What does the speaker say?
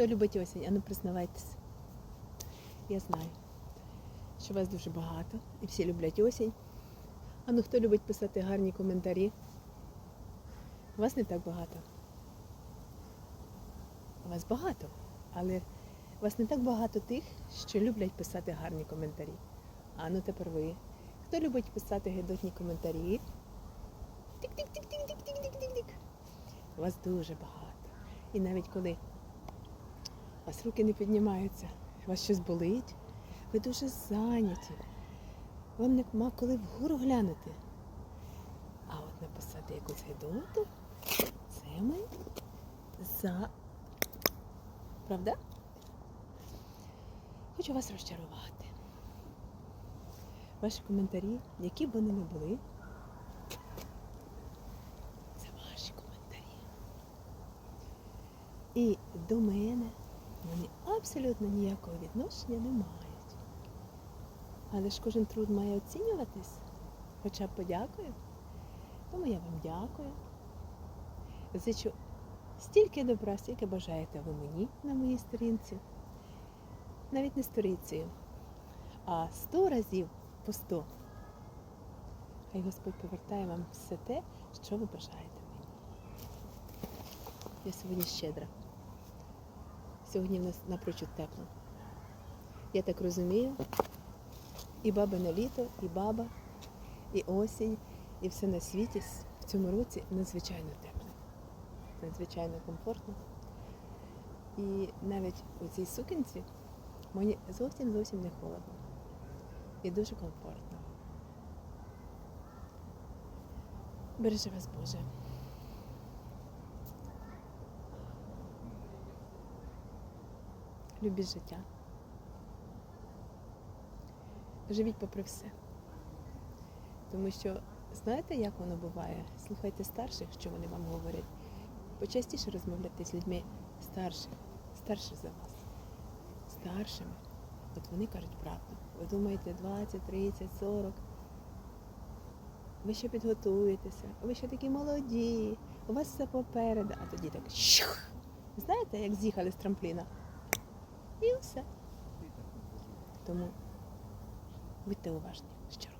Хто любить осінь, ану признавайтесь. Я знаю, що вас дуже багато і всі люблять осінь. А ну хто любить писати гарні коментарі? Вас не так багато. Вас багато, але вас не так багато тих, що люблять писати гарні коментарі. А ну тепер ви. Хто любить писати гидотні коментарі? Тик-тик-тик-тик-тик-тик-тик-тик. Вас дуже багато. І навіть коли у вас руки не піднімаються, вас щось болить, ви дуже зайняті. Вам нема коли вгору глянути. А от написати якусь гидоту, це ми за. Правда? Хочу вас розчарувати. Ваші коментарі, які б вони не були, це ваші коментарі. І до мене вони абсолютно ніякого відношення не мають. Але ж кожен труд має оцінюватись. Хоча б подякую. Тому я вам дякую. Зичу стільки добра, скільки бажаєте ви мені на моїй сторінці. Навіть не сторінцею, а сто разів по сто. Хай Господь повертає вам все те, що ви бажаєте мені. Я сьогодні щедра. Сьогодні в нас напрочуд тепло. Я так розумію, і бабине літо, і баба, і осінь, і все на світі в цьому році надзвичайно тепло, надзвичайно комфортно. І навіть у цій сукінці мені зовсім зовсім не холодно. І дуже комфортно. Бережи вас Боже. Любіть життя. Живіть попри все. Тому що знаєте, як воно буває? Слухайте старших, що вони вам говорять. Почастіше розмовляйте з людьми старших, старших за вас. Старшими. От вони кажуть правду. Ви думаєте 20, 30, 40. Ви ще підготуєтеся, ви ще такі молоді, у вас все попереду, а тоді так щух. Знаєте, як з'їхали з трампліна? І все. Тому будьте уважні щороку.